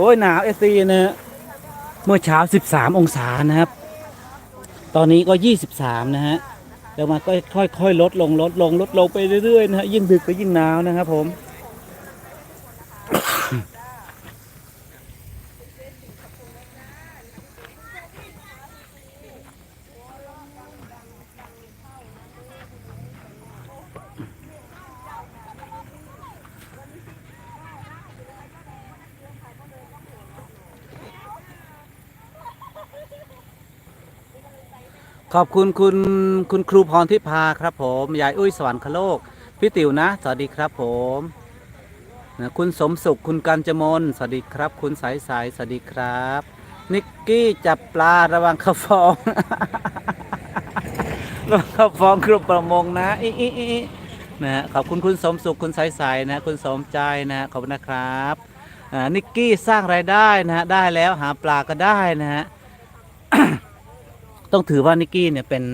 โอ้ยหนาวเอซีนะเมื่อเช้า 13 องศานะครับ ตอนนี้ก็ 23 นะฮะแล้วมันก็ค่อยๆลดลงลดลงลดลงไปเรื่อยๆนะฮะยิ่งดึกก็ยิ่งหนาวนะครับผม ขอบคุณคุณคุณครูพรทิพาครับผมยายอุ้ยสวรรคโลกพี่ติ๋วนะ สวัสดีครับผมนะคุณสมสุขคุณกัญจมนสวัสดีครับ คุณสายสายสวัสดีครับ นิกกี้จับปลาระวังเขาฟองระวังขาฟองครูประมงนะอิอิอิอินะฮะขอบคุณคุณสมสุขคุณสายสายนะ คุณสมใจนะขอบคุณนะครับนิกกี้สร้างรายได้นะฮะได้แล้วหาปลาก็ได้นะฮะ ต้องถือว่านิกกี้เนี่ยเป็น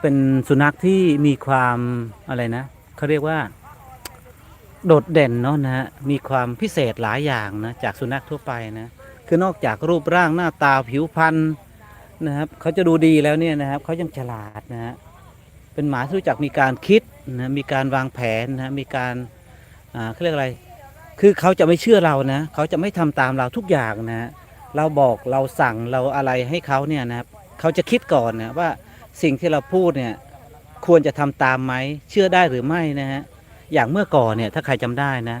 เป็นสุนัขที่มีความอะไรนะเขาเรียกว่า โดดเด่นเนาะนะฮะมีความพิเศษหลายอย่างนะจากสุนัขทั่วไปนะคือนอกจากรูปร่างหน้าตาผิวพรรณนะครับเขาจะดูดีแล้วเนี่ยนะครับเขายังฉลาดนะฮะเป็นหมาที่รู้จักมีการคิดนะมีการวางแผนนะมีการอ่าเขาเรียกอะไร คือเขาจะไม่เชื่อเรานะเขาจะไม่ทำตามเราทุกอย่างนะเราบอกเราสั่งเราอะไรให้เขาเนี่ยนะครับ เขาจะคิดก่อนนะว่าสิ่งที่เราพูดเนี่ยควรจะทำตามไหมเชื่อได้หรือไม่นะฮะอย่างเมื่อก่อนเนี่ยถ้าใครจำได้นะ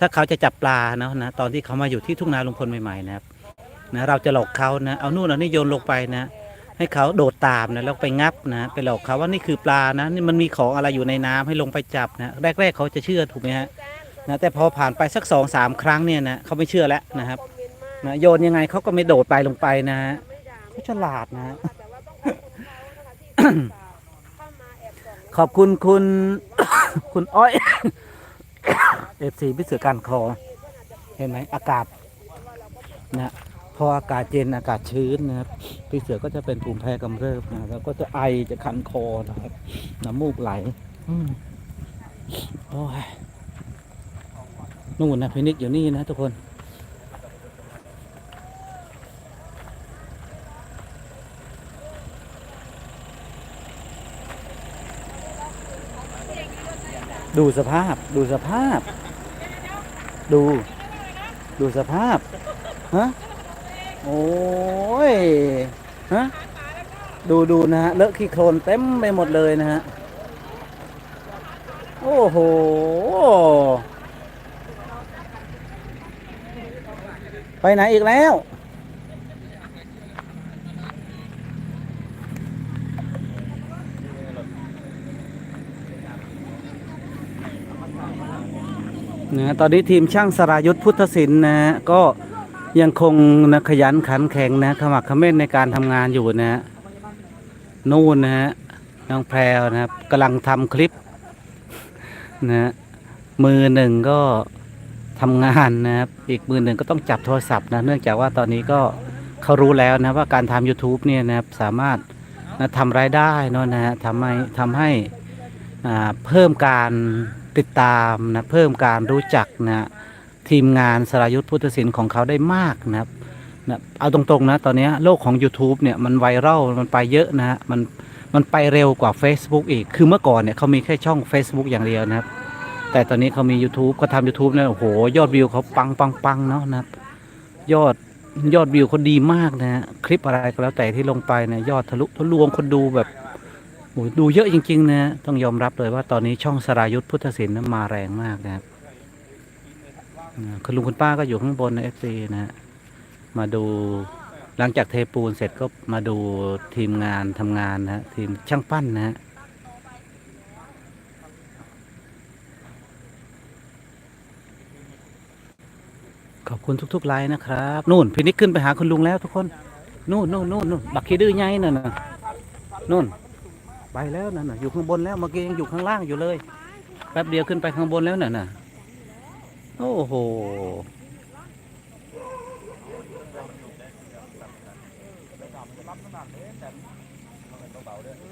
ถ้าเขาจะจับปลาเนาะนะตอนที่เขามาอยู่ที่ทุ่งนาลุงพลใหม่ๆนะครับนะเราจะหลอกเขานะเอานู่นเอานี่โยนลงไปนะให้เขาโดดตามนะแล้วไปงับนะไปหลอกเขาว่านี่คือปลานะนี่มันมีของอะไรอยู่ในน้ำให้ลงไปจับนะแรกๆเขาจะเชื่อถูกไหมฮะนะแต่พอผ่านไปสักสองสามครั้งเนี่ยนะเขาไม่เชื่อแล้วนะครับนะโยนยังไงเขาก็ไม่โดดไปลงไปนะฮะ เขาฉลาดนะฮะขอบคุณคุณ คุณอ้อยเอฟซีพิเศษการคอ เห็นไหมอากาศนะพออากาศเย็นอากาศชื้นนะครับพี่เสือก็จะเป็นภูมิแพ้กำเริบนะแล้วก็จะไอจะคันคอนะครับน้ำมูกไหลอืมโอ้ยนู่นนะพินิกอยู่นี่นะทุกคน ดูสภาพ ดูสภาพ ดู ดูสภาพ ฮะ โอ้ย ฮะ ดูดูนะฮะ เลอะขี้โคลนเต็มไปหมดเลยนะฮะ โอ้โห ไปไหนอีกแล้ว นะตอนนี้ทีมช่างสรายุทธพุทธศิลป์นะฮะก็ยังคงนะขยันขันแข็งนะขมักเขม้นในการทำงานอยู่นะฮะนู่นนะฮะน้องแพรวนะครับกำลังทำคลิปนะฮะมือหนึ่งก็ทำงานนะครับอีกมือหนึ่งก็ต้องจับโทรศัพท์นะเนื่องจากว่าตอนนี้ก็เขารู้แล้วนะว่าการทำ YouTube เนี่ยนะครับสามารถนะทำรายได้นะนะฮะทำให้ทำให้อ่าเพิ่มการ ติดตามนะเพิ่มการรู้จักนะทีมงานสรายุทธพุทธศิลป์ของเขาได้มากนะครับนะเอาตรงๆนะตอนนี้โลกของ YouTube เนี่ยมันไวรัลมันไปเยอะนะฮะมันมันไปเร็วกว่า Facebook อีก คือเมื่อก่อนเนี่ยเขามีแค่ช่อง Facebook อย่างเดียวนะครับ แต่ตอนนี้เขามี YouTube เขาทำ YouTube เนี่ยโอ้โห ยอดวิวเขาปังปังปังเนาะนะครับ ยอดยอดวิวเขาดีมากนะฮะคลิปอะไรก็แล้วแต่ที่ลงไปเนี่ยยอดทะลุทะลวงคนดูแบบ โอ้ดูเยอะจริง ๆ นะ ต้องยอมรับเลยว่าตอนนี้ช่องสรายุทธพุทธศิลป์นั้นมาแรงมากนะครับคุณลุงคุณป้าก็อยู่ข้างบนในเอฟซีนะฮะมาดูหลังจากเทปูนเสร็จก็มาดูทีมงานทำงานนะทีมช่างปั้นนะฮะขอบคุณทุกๆไลน์นะครับนู่นพินิกขึ้นไปหาคุณลุงแล้วทุกคน นู่นนู่นนู่นนู่นบักขี้ดื้อไงนั่นน่ะนู่น ไปแล้วนั่นน่ะอยู่ข้างบนแล้วเมื่อกี้ยังอยู่ข้างล่างอยู่เลยแป๊บเดียวขึ้นไปข้างบนแล้วน่ะน่ะโอ้โหแต่มันเบาด้วย